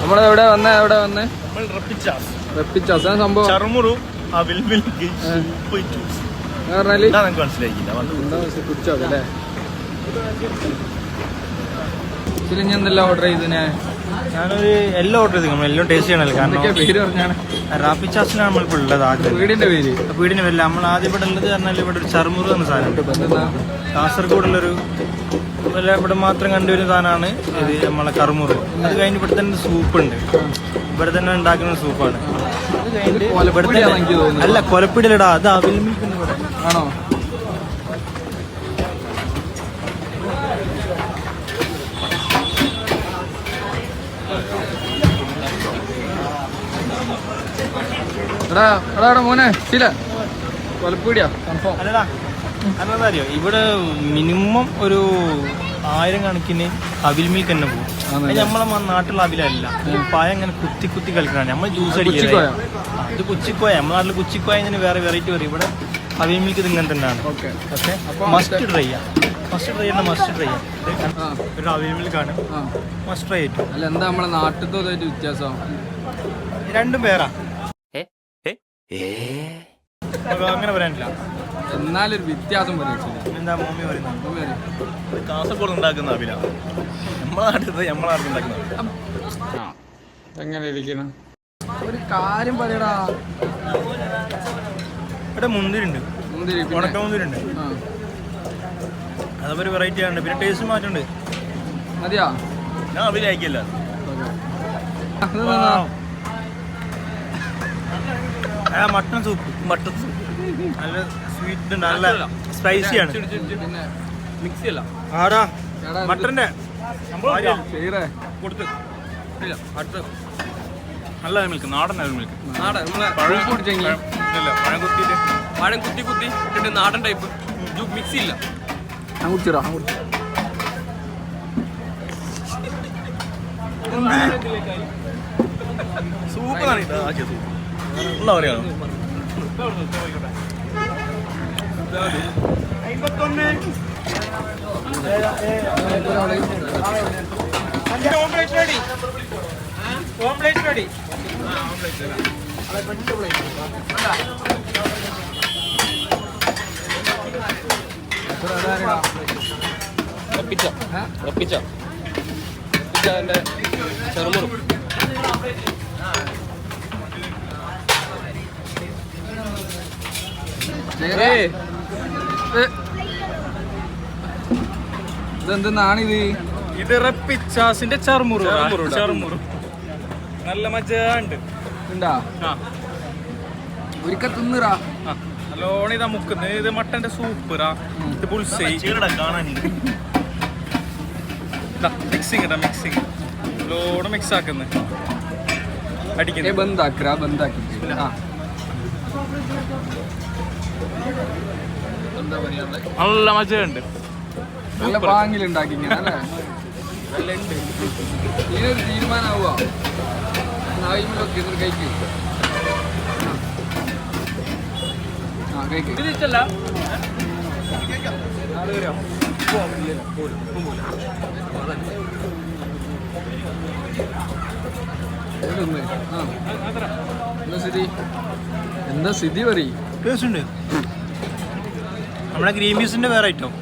നമ്മൾ എവിടെ വന്ന? എവിടെ വന്ന്? നമ്മൾ റപ്പിച്ചാസ് സംഭവം? ചർമുറു അവിൽ മിൽക്ക് സൂപ്പ് ജ്യൂസ് എന്ന് പറഞ്ഞാൽ? ഇതാ നമുക്ക് ഇതിൽ ഞാൻ എന്തെല്ലാം ഓർഡർ ചെയ്തതിനെ ഞാനൊരു എല്ലാം ഓർഡർ ചെയ്തു എല്ലാം ടേസ്റ്റ് ചെയ്യണല്ലോ. കാരണം പേര് പറഞ്ഞാണ്? നമ്മളിപ്പോൾ ഉള്ളത് വീടിന്റെ പേര്? വീടിന്റെ പേരില്ല നമ്മൾ ആദ്യം ഇവിടെ ഉള്ളത് പറഞ്ഞാൽ ഇവിടെ ഒരു ചർമുറു എന്ന സാധനം. കാസർഗോഡുള്ളൊരു വല്ല ഇവിടെ മാത്രം കണ്ടുവരുന്ന സാധനമാണ് ഇത് നമ്മളെ കറുമുറു. അത് കഴിഞ്ഞ് ഇവിടെ തന്നെ സൂപ്പ് ഉണ്ട് ഇവിടെ തന്നെ ഉണ്ടാക്കുന്ന സൂപ്പാണ്. അത് കഴിഞ്ഞിട്ട് ഇവിടെ തന്നെ- തോന്നുന്നു. അല്ല കൊലപ്പിടിലടാ അത് അവിൽ മിൽക്ക് ഉണ്ട് ഇവിടെ. ആണോ? എടാ എടാ എടാ മോനെ ശീല. കൊലപ്പീടിയാ കൺഫേം അല്ലടാ അതെന്താ അറിയോ ഇവിടെ മിനിമം ഒരു ആയിരം കണക്കിന് അവിൽ മിൽക്ക് തന്നെ പോകും? അത് നമ്മളെ നാട്ടിലുള്ള അവിലല്ല. പായ അങ്ങനെ ഇങ്ങനെ കുത്തി കുത്തി കളിക്കണം നമ്മൾ ജ്യൂസ്? അടിക്കുക ഇത് കുച്ചിക്കോയ. നമ്മുടെ നാട്ടിൽ കുച്ചിക്കോയ ഇതിന് വേറെ വെറൈറ്റി വരും ഇവിടെ അവിൽ മിൽക്ക് ഇത് ഇങ്ങനെ തന്നെയാണ്. ഓക്കെ. മസ്റ്റ് ട്രൈ ചെയ്യാം മസ്റ്റ് ട്രൈ മസ്റ്റ് ട്രൈ ഒരു അവിൽ മിൽക്കാണ് മസ്റ്റ് ട്രൈ അല്ല എന്താ നമ്മളെ നാട്ടിലത്തെ ഇതായിട്ട് വ്യത്യാസം? രണ്ടും പേരാ നമുക്ക് അങ്ങനെ പറയാനില്ല. എന്നാലൊരു വ്യത്യാസം പറയാ എന്താ മോമി പറയുന്നത്? പേര് കാസർഗോഡ് ഉണ്ടാക്കുന്ന അവില നമ്മളെ നാട്ടിൽ നമ്മളെ നാട്ടിൽ ഉണ്ടാക്കുന്ന ആ എങ്ങനെ ഇരിക്കണം ഒരു കാര്യം പറയടാ. ഇവിടെ മുന്തിരി ഉണ്ട് മുന്തിരി ഉണക്ക മുന്തിരി ഉണ്ട് ആ. അതൊരു ഒരു വെറൈറ്റി ആണ് പിന്നെ ടേസ്റ്റ് മാറ്റുണ്ട് മതിയാ? ഞാൻ അഭിനയിക്കില്ല. അയക്കില്ല. മട്ടൺ സൂപ്പ് മട്ടൺ സൂപ്പ് നല്ല സ്വീറ്റ് നല്ല സ്പൈസി ആണ്. പിന്നെ മിക്സി അല്ല ആടാ മട്ടന്റെ ചെയ്യറേ. ഇല്ല അടുത്ത്. നല്ല മിൽക്ക് നാടൻ മിൽക്ക് നാടൻ നമ്മളെ പഴം കുടിച്ചെങ്കിൽ ഇല്ല പഴം കുത്തിയിട്ട്. പഴം കുത്തി കുത്തി ഇട്ടിട്ട് നാടൻ ടൈപ്പ് മിക്സി ഇല്ല ഞാൻ കുടിച്ചിടാ. സൂപ്പ് ആക്കിയ സൂപ്പ് ഉള്ള പറയാണ് റപ്പിച്ച റപ്പിച്ച റപ്പിച്ച അതിന്റെ ചെറുമുറും ഇതെന്തെന്നാണിത്? ഇത് റപ്പിച്ചാസിന്റെ ചർമുറു ചർമുറു. നല്ല മജ ഉണ്ട് ഉണ്ടാ ഒരിക്കൽ തിന്നിറാ. നല്ലോണം ഇതാ മുക്കുന്നത് ഇത് മട്ടന്റെ സൂപ്പറാ. ഇത് പുൾസൈ. മിക്സിങ് ഇടാ മിക്സിങ് നല്ലോണം മിക്സ് ആക്കുന്നത് അടിക്കുന്നത് ബന്ധാക്കറാ ബന്ധാക്കി ആ. നല്ല മജയുണ്ട് നല്ല പാങ്ങിൽ ഉണ്ടാക്കി ഇതിനൊരു തീരുമാനമാവുക നായിമലൊക്കെ ഇതൊരു കഴിക്ക് ആ കഴിക്ക് ഇതൊന്ന്. ആ. എന്താ സ്ഥിതി? പറയും. ഉണ്ട് നമ്മുടെ ഗ്രീൻ പീസിന്റെ വേറെ ഐറ്റം